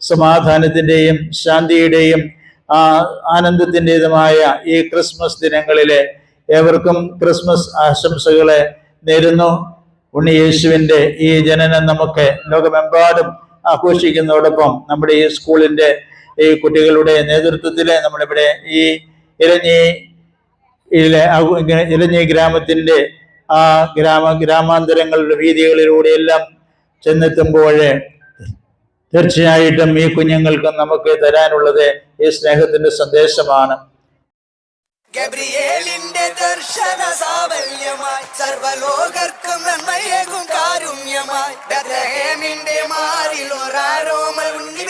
സമാധാനത്തിന്റെയും ശാന്തിയുടെയും ആ ആനന്ദത്തിന്റെതുമായ ഈ ക്രിസ്മസ് ദിനങ്ങളിലെ ഏവർക്കും ക്രിസ്മസ് ആശംസകളെ നേരുന്നു. ഉണ്ണി യേശുവിന്റെ ഈ ജനനം നമുക്ക് ലോകമെമ്പാടും ആഘോഷിക്കുന്നതോടൊപ്പം നമ്മുടെ ഈ സ്കൂളിന്റെ ഈ കുട്ടികളുടെ നേതൃത്വത്തിൽ നമ്മളിവിടെ ഈ ഇരഞ്ഞി ഇരഞ്ഞി ഗ്രാമത്തിന്റെ ആ ഗ്രാമ ഗ്രാമാന്തരങ്ങളുടെ വീതികളിലൂടെയെല്ലാം ചെന്നെത്തുമ്പോഴേ തീർച്ചയായിട്ടും ഈ കുഞ്ഞുങ്ങൾക്ക് നമുക്ക് തരാനുള്ളത് ഈ സ്നേഹത്തിന്റെ സന്ദേശമാണ്. ഗബ്രിയേലിന്റെ ദർശന സാബല്യമായി സർവലോകർക്കും നന്മയേകും കാരുണ്യമായി. ബദഹേമിന്റെ മാറിൽ ഒരാരോമൽ ഉണ്ണി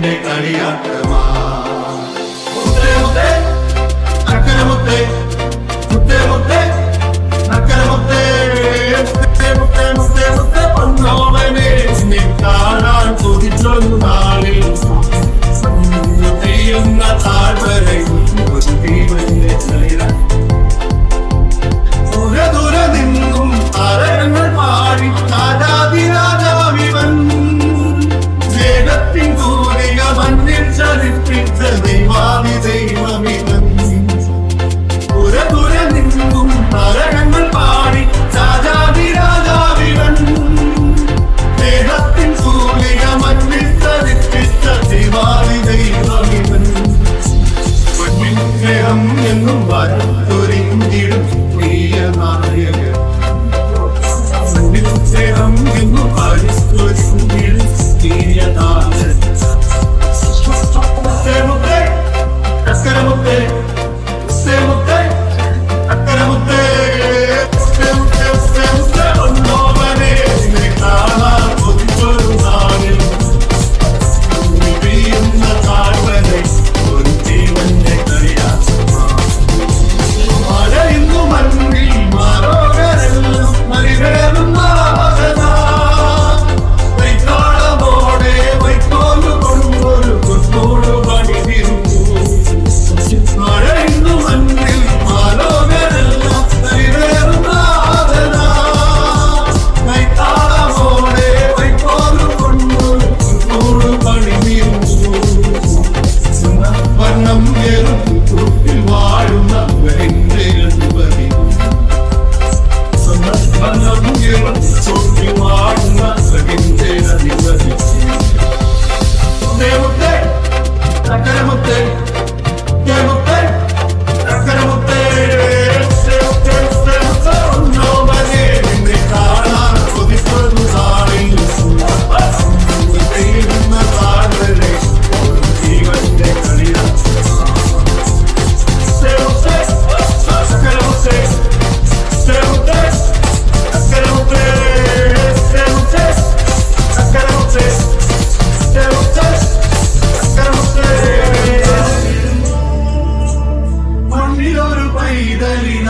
ninde adiyattama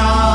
나